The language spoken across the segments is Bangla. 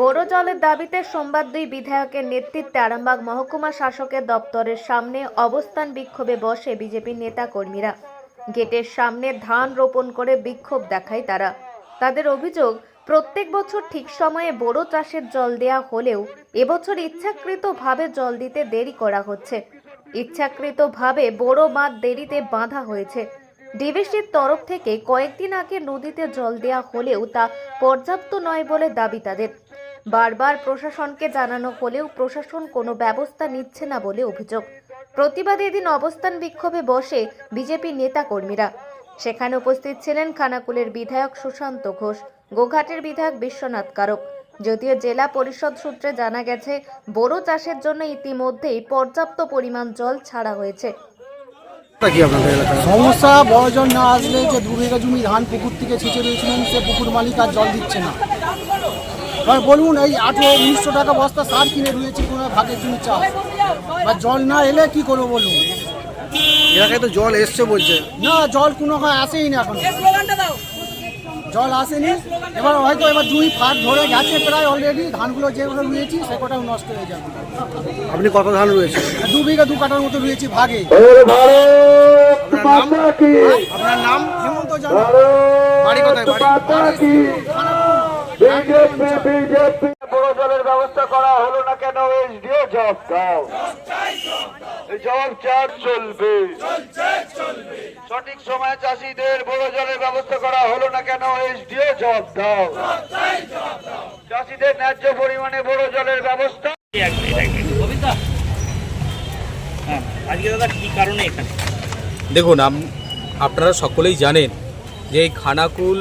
বড় জলের দাবিতে সোমবার দুই বিধায়কের নেতৃত্বে আরামবাগ মহকুমা শাসকের দপ্তরের সামনে অবস্থান বিক্ষোভে বসে বিজেপির নেতা কর্মীরা গেটের সামনে ধান রোপণ করে বিক্ষোভ দেখায় তারা। তাদের অভিযোগ প্রত্যেক বছর ঠিক সময়ে বড় চাষের জল দেয়া হলেও এবছর ইচ্ছাকৃতভাবে জল দিতে দেরি করা হচ্ছে। ইচ্ছাকৃতভাবে বড় বাঁধ দেরিতে বাঁধা হয়েছে। ডিভিসির তরফ থেকে কয়েকদিন আগে নদীতে জল দেয়া হলেও তা পর্যাপ্ত নয় বলে দাবি তাদের। বারবার প্রশাসনকে জানানো হলেও প্রশাসন কোনো ব্যবস্থা নিচ্ছে না বলে অভিযোগ। প্রতিবাদে এদিন অবস্থান বিক্ষোভে বসে বিজেপি নেতা কর্মীরা সেখানে উপস্থিত ছিলেন খানাকুলের বিধায়ক সুশান্ত ঘোষ, গোঘাটের বিধায়ক বিশ্বনাথ কারক। যদিও জেলা পরিষদ সূত্রে জানা গেছে বড় চাষের জন্য ইতিমধ্যেই পর্যাপ্ত পরিমাণ জল ছাড়া হয়েছে। কি আপনাদের এলাকায়? সমস্যা বড় জল না আসলে যে দু বিঘা জমি ধান পুকুর থেকে ছেঁচে রয়েছিলেন সে পুকুর মালিক আর জল দিচ্ছে না। এবার বলুন এই আঠেরো উনিশশো টাকা বস্তা সার কিনে রয়েছে কোনো ভাগের জমি চাষ বা জল না এলে কি করব বলুন? এলাকায় তো জল এসছে বলছে। না জল কোনো হয় আসেই না এখন। জল আসেনি। এবার হয়তো এবার দুই ফাট ধরে গেছে প্রায় অলরেডি ধানগুলো যেগুলো রয়েছি সে কটাও নষ্ট হয়ে যাবে। আপনি কত ধান রয়েছে আর দু বিঘা দু কাটার মতো রয়েছি ভাগে। ওরে ভারত মাতা কি? আপনার নাম? হেমন্ত জানা? বাড়ি কোথায়? বাড়ি? BJP BJP. বড় জলের ব্যবস্থা করা হলো না কেন? এসডিও জব দাও। জবাব চার চলবে। সঠিক সময়ে চাষিদের বড় জলের ব্যবস্থা করা হলো না কেন? এসডিও জব দাও। চাষিদের ন্যায্য পরিমাণে বড় জলের ব্যবস্থা। দেখুন আপনারা সকলেই জানেন যে এই খানাকুল,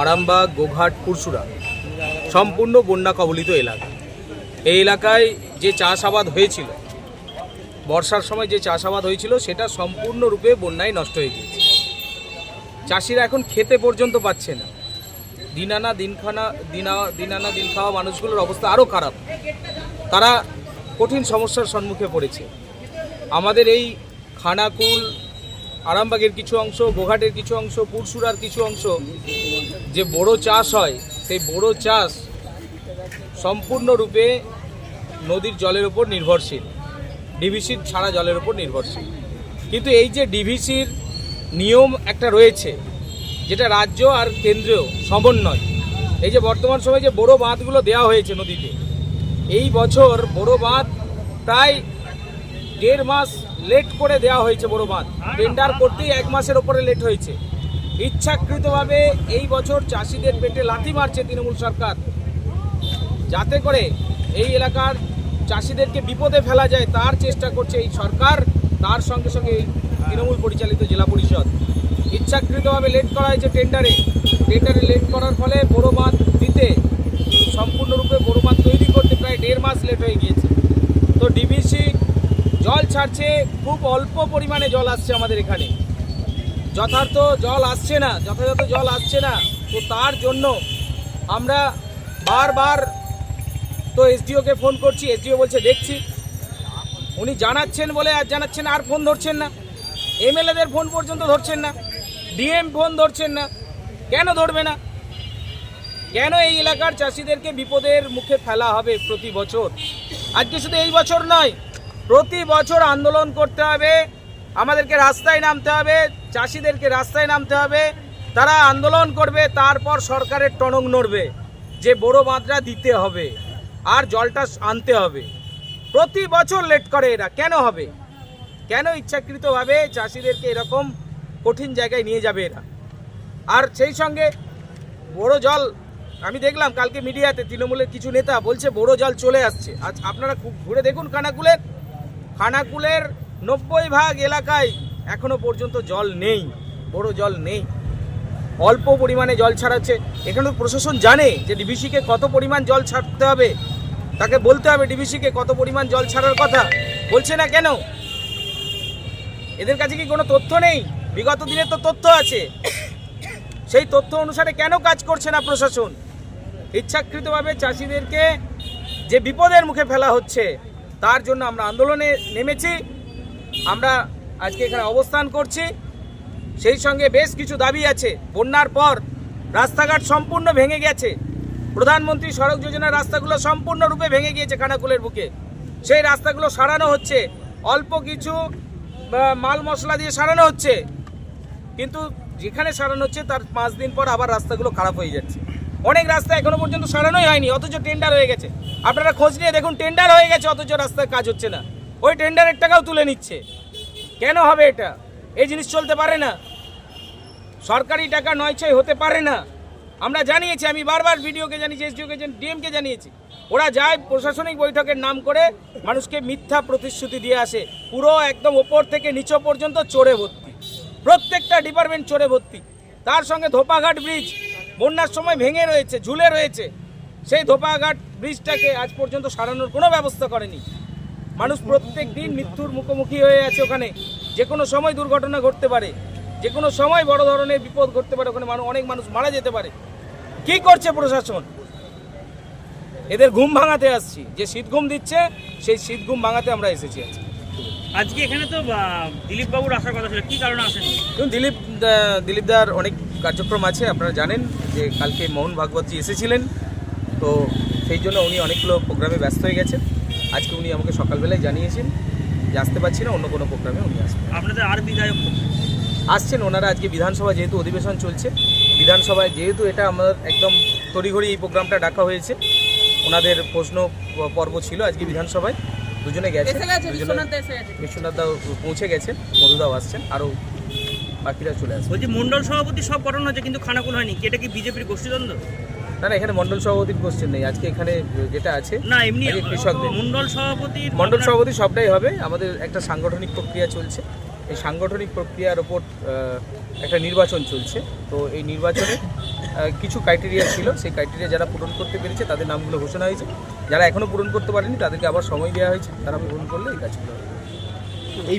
আরামবাগ, গোঘাট পুরসুরা সম্পূর্ণ বন্যা কবলিত এলাকা। এই এলাকায় যে চাষাবাদ হয়েছিল, বর্ষার সময় যে চাষাবাদ হয়েছিল, সেটা সম্পূর্ণরূপে বন্যায় নষ্ট হয়ে গিয়েছে। চাষিরা এখন খেতে পর্যন্ত পাচ্ছে না। দিন আনা দিনখানা, দিনা দিন আনা দিন খাওয়া মানুষগুলোর অবস্থা আরও খারাপ। তারা কঠিন সমস্যার সম্মুখে পড়েছে। আমাদের এই খানাকুল, আরামবাগের কিছু অংশ, গোঘাটের কিছু অংশ পুরসুরার কিছু অংশ, যে বড় চাষ হয়, সেই বড় চাষ সম্পূর্ণরূপে নদীর জলের উপর নির্ভরশীল। ডিভিসির ছাড়া জলের উপর নির্ভরশীল। কিন্তু এই যে ডিভিসির নিয়ম একটা রয়েছে, যেটা রাজ্য আর কেন্দ্রীয় সমন্বয়। এই যে বর্তমান সময়ে যে বড় বাঁধগুলো দেওয়া হয়েছে নদীতে, এই বছর বড় বাঁধ প্রায় দেড় মাস লেট করে দেওয়া হয়েছে বড় বাঁধ। টেন্ডার করতেই এক মাসের ওপরে লেট হয়েছে। ইচ্ছাকৃতভাবে এই বছর চাষিদের পেটে লাথি মারছে তৃণমূল সরকার। যাতে করে এই এলাকার চাষিদেরকে বিপদে ফেলা যায়, তার চেষ্টা করছে এই সরকার, তার সঙ্গে সঙ্গে এই তৃণমূল পরিচালিত জেলা পরিষদ। ইচ্ছাকৃতভাবে লেট করা হয়েছে টেন্ডারে টেন্ডারে লেট করার ফলে বড় বাঁধ দিতে, সম্পূর্ণরূপে বড় বাঁধ তৈরি করতে প্রায় দেড় মাস লেট হয়ে গিয়েছে। তো ডিবিসি জল ছাড়ছে, খুব অল্প পরিমাণে জল আসছে আমাদের এখানে। যথার্থ জল আসছে না, যথাযথ জল আসছে না, তো তার জন্য আমরা বারবার তো এসডিওকে ফোন করছি এসডিও বলছে, দেখছি। উনি জানাচ্ছেন বলে আর জানাচ্ছেন আর ফোন ধরছেন না। এমএলএদের ফোন পর্যন্ত ধরছেন না। ডিএম ফোন ধরছেন না। কেন ধরবে না? কেন এই এলাকার চাষিদেরকে বিপদের মুখে ফেলা হবে প্রতি বছর? আজকে শুধু এই বছর নয়, প্রতি বছর আন্দোলন করতে হবে। আমাদেরকে রাস্তায় নামতে হবে, চাষিদেরকে রাস্তায় নামতে হবে। তারা আন্দোলন করবে, তারপর সরকারের টনক নড়বে। যে বড় বাঁধটা দিতে হবে। আর জলটা আনতে হবে। প্রতি বছর লেট করে এরা। কেন হবে? কেন ইচ্ছাকৃতভাবে চাষিদেরকে এরকম কঠিন জায়গায় নিয়ে যাবে এরা? আর সেই সঙ্গে বড় জল, আমি দেখলাম কালকে মিডিয়াতে তৃণমূলের কিছু নেতা বলছে, বড় জল চলে আসছে। আজ আপনারা খুব ঘুরে দেখুন খানাকুলের। খানাকুলের নব্বই ভাগ এলাকায় এখনও পর্যন্ত জল নেই, বড় জল নেই। অল্প পরিমাণে জল ছাড়াচ্ছে। এখানে প্রশাসন জানে যে ডিবিসিকে কত পরিমাণ জল ছাড়তে হবে। তাকে বলতে হবে ডিবিসিকে কত পরিমাণ জল ছাড়ার কথা। বলছে না কেন? এদের কাছে কি কোনো তথ্য নেই? বিগত দিনের তো তথ্য আছে। সেই তথ্য অনুসারে কেন কাজ করছে না প্রশাসন? ইচ্ছাকৃতভাবে চাষিদেরকে যে বিপদের মুখে ফেলা হচ্ছে, তার জন্য আমরা আন্দোলনে নেমেছি। আমরা আজকে এখানে অবস্থান করছি। সেই সঙ্গে বেশ কিছু দাবি আছে। বন্যার পর রাস্তাঘাট সম্পূর্ণ ভেঙে গেছে। প্রধানমন্ত্রী সড়ক যোজনার রাস্তাগুলো সম্পূর্ণরূপে ভেঙে গিয়েছে খানাকুলের বুকে। সেই রাস্তাগুলো সারানো হচ্ছে। অল্প কিছু মাল মশলা দিয়ে সারানো হচ্ছে। কিন্তু যেখানে সারানো হচ্ছে, তার পাঁচ দিন পর আবার রাস্তাগুলো খারাপ হয়ে যাচ্ছে। অনেক রাস্তা এখনও পর্যন্ত সারানোই হয়নি, অথচ টেন্ডার হয়ে গেছে। আপনারা খোঁজ নিয়ে দেখুন টেন্ডার হয়ে গেছে, অথচ রাস্তায় কাজ হচ্ছে না। ওই টেন্ডারের টাকাও তুলে নিচ্ছে। কেন হবে এটা? এই জিনিস চলতে পারে না। সরকারি টাকা নয় ছয় হতে পারে না। আমরা জানিয়েছি, আমি বারবার ভিডিওকে জানিয়েছি, এসডিওকে ডিএমকে জানিয়েছি। ওরা যায় প্রশাসনিক বৈঠকের নাম করে মানুষকে মিথ্যা প্রতিশ্রুতি দিয়ে আসে। পুরো একদম ওপর থেকে নিচ পর্যন্ত চড়ে ভর্তি। প্রত্যেকটা ডিপার্টমেন্ট চড়ে ভর্তি। তার সঙ্গে ধোপাঘাট ব্রিজ, বন্যার সময় ভেঙে রয়েছে, ঝুলে রয়েছে। সেই ধোপাঘাট ব্রিজটাকে আজ পর্যন্ত সারানোর কোনো ব্যবস্থা করেনি। মানুষ প্রত্যেক দিন মৃত্যুর মুখোমুখি হয়ে আছে ওখানে। যে কোনো সময় দুর্ঘটনা ঘটতে পারে। যে কোনো সময় বড় ধরনের বিপদ ঘটতে পারে ওখানে মানুষ অনেক মানুষ মারা যেতে পারে। কি করছে প্রশাসন? এদের ঘুম ভাঙাতে আসছি। যে শীত ঘুম দিচ্ছে সেই শীত ঘুম ভাঙাতে আমরা এসেছি আজকে। আজকে এখানে তো দিলীপ বাবুর আসার কথা ছিল। কি কারণে আসেনি দেখুন দিলীপ দিলীপ দার অনেক কার্যক্রম আছে আপনারা জানেন যে কালকে মোহন ভাগবতজি এসেছিলেন। তো সেই জন্য উনি অনেকগুলো প্রোগ্রামে ব্যস্ত হয়ে গেছেন। আজকে উনি আমাকে সকালবেলায় জানিয়েছেন যে আসতে পারছি না অন্য কোনো প্রোগ্রামে উনি আসবেন। আপনাদের আর বিধায়ক আসছেন ওনারা আজকে বিধানসভা যেহেতু অধিবেশন চলছে বিধানসভায় যেহেতু এটা আমাদের একদম তড়িঘড়ি এই প্রোগ্রামটা ডাকা হয়েছে ওনাদের প্রশ্ন পর্ব ছিল আজকে বিধানসভায় দুজনে গেছে বিশ্বনাথ দাও পৌঁছে গেছেন মধুদাও আসছেন আরও বাকিরা চলে আসবে বলছি মন্ডল সভাপতি সব গঠন হয়েছে কিন্তু খানাকুল হয়নি কি এটা কি বিজেপির গোষ্ঠীদ্বন্দ্ব? না না এখানে মন্ডল সভাপতির কোশ্চেন নেই আজকে এখানে যেটা আছে না এমনি কৃষকদের। মন্ডল সভাপতি মন্ডল সভাপতি সবটাই হবে আমাদের একটা সাংগঠনিক প্রক্রিয়া চলছে এই সাংগঠনিক প্রক্রিয়ার ওপর একটা নির্বাচন চলছে। তো এই নির্বাচনে কিছু ক্রাইটেরিয়া ছিল। সেই ক্রাইটেরিয়া যারা পূরণ করতে পেরেছে, তাদের নামগুলো ঘোষণা হয়েছে। যারা এখনও পূরণ করতে পারেনি, তাদেরকে আবার সময় দেওয়া হয়েছে। তারা পূরণ করলে এই কাজগুলো এই